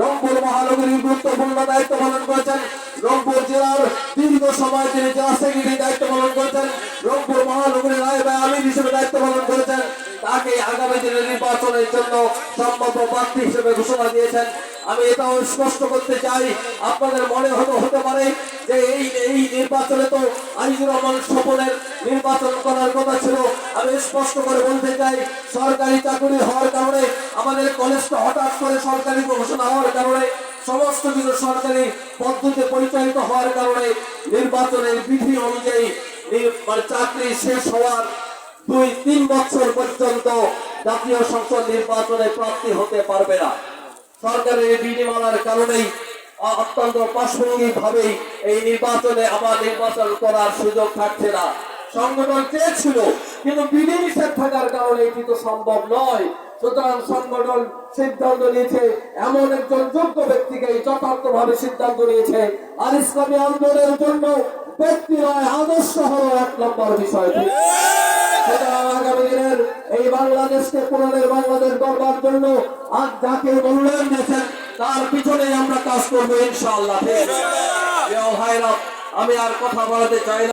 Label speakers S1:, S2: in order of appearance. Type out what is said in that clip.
S1: রংপুর মহানগরীর গুরুত্বপূর্ণ দায়িত্ব পালন করেছেন। রংপুর জেলার দীর্ঘ সময় তিনি জেলা সেক্রেটারি দায়িত্ব পালন করেছেন। রংপুর মহানগরীর রায় আমির হিসেবে দায়িত্ব পালন করেছেন। তাকে আগামী দিনের নির্বাচনের জন্য সম্ভাব্য প্রার্থী হিসেবে ঘোষণা দিয়েছেন। আমি এটাও স্পষ্ট করতে চাই, আপনাদের মনে হতে হতে পারে যে এই এই নির্বাচনে তো আইজুর রহমান স্বপনের নির্বাচন করার কথা ছিল। আমি স্পষ্ট করে বলতে চাই, সরকারি চাকরি হওয়ার কারণে, আমাদের কলেজটা হঠাৎ করে সরকারি ঘোষণা হওয়ার কারণে, সমস্ত কিছু সরকারি পদ্ধতি পরিচালিত হওয়ার কারণে নির্বাচনের বিধি অনুযায়ী মানে চাকরি শেষ হওয়ার দুই, তিন বছর পর্যন্ত জাতীয় সংসদ নির্বাচনে প্রার্থী হতে পারবে না। সরকারের বিধিমালার কারণেই অত্যন্ত প্রাসঙ্গিক ভাবেই এই নির্বাচনে আমার নির্বাচন করার সুযোগ থাকছে না। সংগঠন চেয়েছিল, কিন্তু বিধি নিষেধ থাকার কারণে এটি তো সম্ভব নয়। সুতরাং সংগঠন সিদ্ধান্ত নিয়েছে, এমন একজন যোগ্য ব্যক্তিকে যথার্থ ভাবে সিদ্ধান্ত নিয়েছে। আর ইসলামী আন্দোলনের জন্য ব্যক্তি নয়, আদর্শ হলো এক নম্বর বিষয়। এই বাংলাদেশকে পুনরের বাংলাদেশ গড়বার জন্য আর যাকে মূল্যায়ন দিয়েছেন তার পিছনে আমরা কাজ করব ইনশাআল্লাহ। আমি আর কথা বলাতে চাই না।